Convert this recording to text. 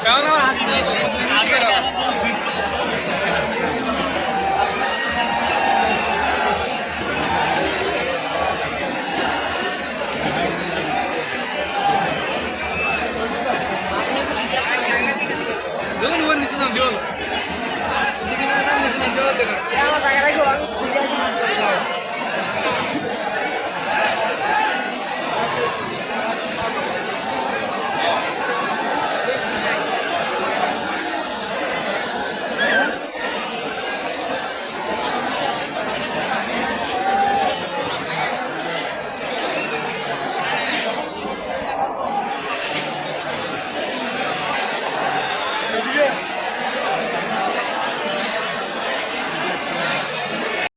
Jangan di sini, jangan di sini, jangan di di sini, jangan di sini, di sini, jangan di